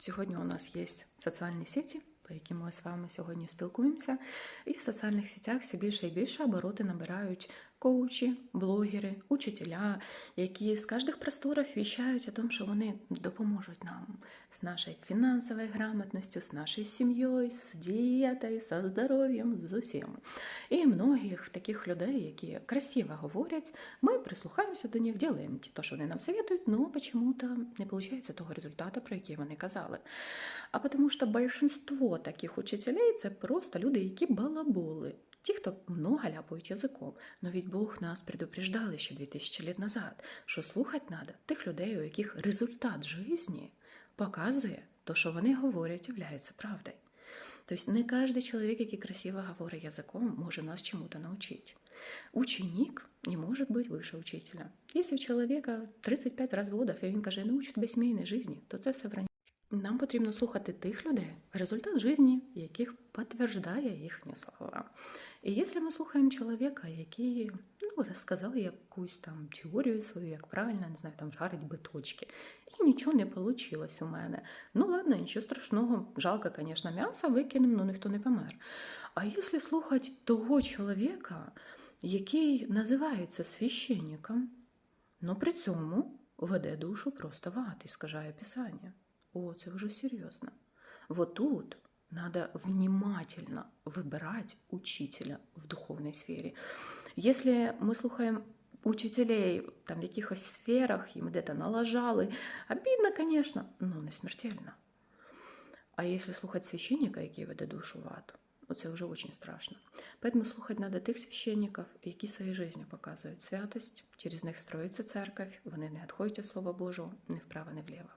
Сьогодні у нас є соціальні сіті, по яким ми з вами сьогодні спілкуємося. І в соціальних сітях все більше і більше обороти набирають коучі, блогери, учителя, які з кожних просторів віщають о том, що вони допоможуть нам з нашою фінансовою грамотністю, з нашою сім'єю, з дієтою, з здоров'ям, з усім. І многих таких людей, які красиво говорять, ми прислухаємося до них, ділаємо те, що вони нам советують, але почему-то не виходить того результату, про який вони казали. А тому що більшинство таких учителей це просто люди, які балаболи. Ті, хто много ляпають язиком. Но Бог нас предупреждали ще 2000 лет назад, що слухати треба тих людей, у яких результат житті показує то, що вони говорять, являється правдою. Тобто не кожен чоловік, який красиво говорить язиком, може нас чому-то научить. Ученик не може бути вище учителя. Якщо у чоловіка 35 розводів, і він каже, научу тебе житті, то це все вранье. Нам потрібно слухати тих людей, результат житті, яких підтверджує їхні слова. І якщо ми слухаємо чоловіка, який ну, розказав якусь там теорію свою, як правильно, не знаю, там жарить биточки, і нічого не вийшло у мене. Ну ладно, нічого страшного. Жалко, звісно, м'ясо викинемо, але ніхто не помер. А якщо слухати того чоловіка, який називається священником, но при цьому веде душу просто в ад, іскажає Писання. О, це вже серйозно. Вот тут надо внимательно выбирать учителя в духовной сфере. Если мы слухаем учителей там, в якихось сферах, їм де-то налажали, обідно, конечно, но не смертельно. А если слухать священника, який веде душу в ад, це вже очень страшно. Поэтому слухати надо тих священників, які своєю життю показують святость, через них строїться церковь, вони не відходять від Слова Божого ні вправо, ні вліво.